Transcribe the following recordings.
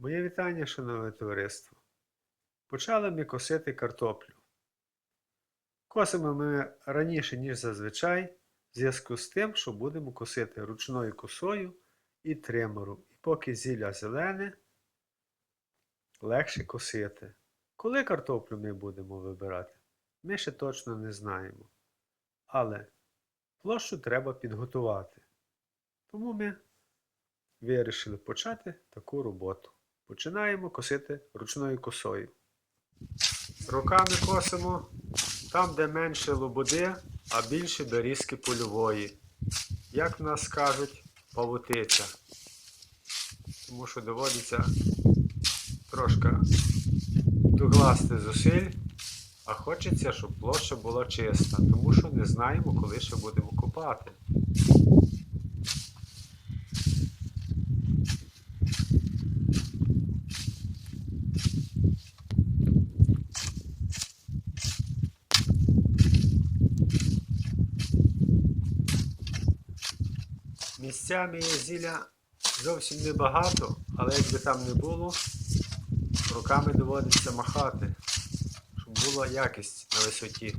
Моє вітання, шановне товариство. Почали ми косити картоплю. Косимо ми раніше, ніж зазвичай, в зв'язку з тим, що будемо косити ручною косою і тримером. І поки зілля зелене, легше косити. Коли картоплю ми будемо вибирати, ми ще точно не знаємо. Але площу треба підготувати. Тому ми вирішили почати таку роботу. Починаємо косити ручною косою. Руками косимо там, де менше лободи, а більше дорізки польової. Як в нас кажуть, павутиця. Тому що доводиться трошки докласти зусиль, а хочеться, щоб площа була чиста, тому що не знаємо, коли ще будемо копати. Місцями є зілля зовсім небагато, але якби там не було, руками доводиться махати, щоб була якість на висоті.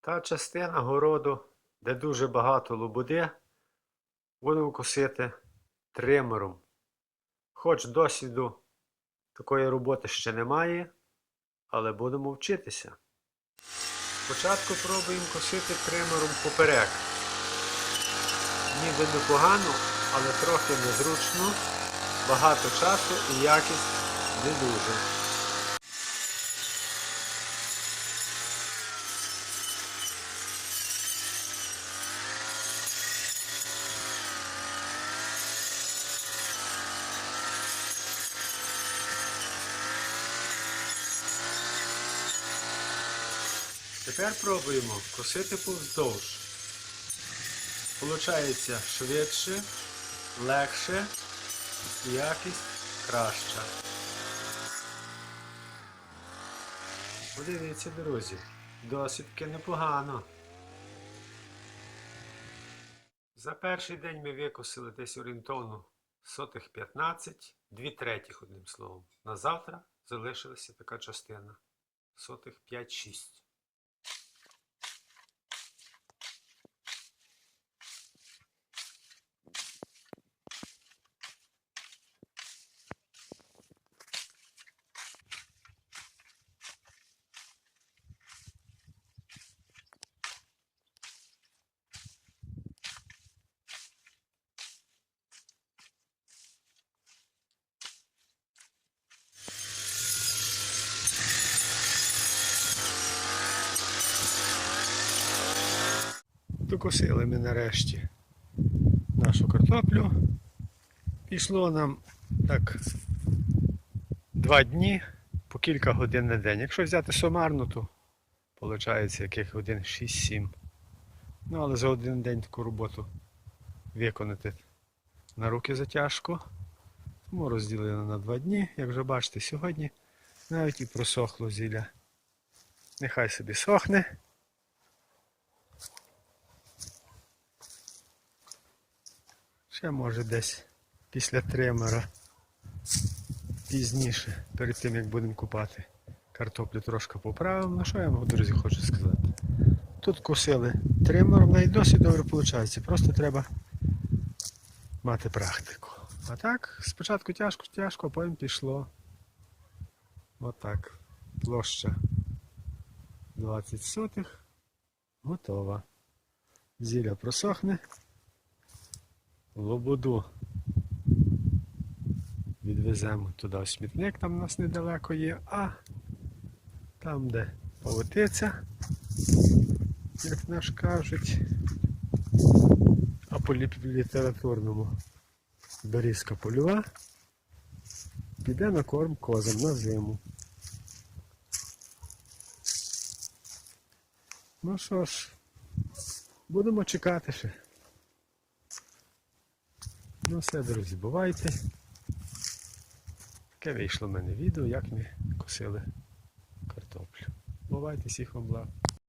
Та частина городу, де дуже багато лободи, будемо косити тримером. Хоч досвіду такої роботи ще немає, але будемо вчитися. Спочатку пробуємо косити тримером поперек. Ніби непогано, але трохи незручно, багато часу і якість не дуже. Тепер пробуємо косити повздовж. Получається швидше, легше, якість краща. Подивіться, друзі, досить таки непогано. За перший день ми викосили десь орієнтовно сотих 15, 2 третіх одним словом. На завтра залишилася така частина. Сотих 5-6. Докосили ми нарешті нашу картоплю. Пішло нам так два дні по кілька годин на день. Якщо взяти сумарно, то виходить яких годин 6-7. Ну, але за один день таку роботу виконати на руки затяжко. Тому розділили на два дні. Як вже бачите, сьогодні навіть і просохло зілля. Нехай собі сохне. Ще може десь після тримера пізніше, перед тим як будемо купати. Картоплю трошки поправимо. Ну що я вам, друзі, хочу сказати. Тут косили тримером, і досить добре виходить. Просто треба мати практику. А так, спочатку тяжко, тяжко, а потім пішло. Отак. Площа 20 сотих. Готова. Зілля просохне. Лободу відвеземо туди в смітник, там у нас недалеко є, а там, де павутиця, як наш кажуть, а по літературному дорізка польова, піде на корм козам на зиму. Ну що ж, будемо чекати ще. Ну все, друзі, бувайте. Таке вийшло в мене відео, як ми косили картоплю. Бувайте, всіх вам благ.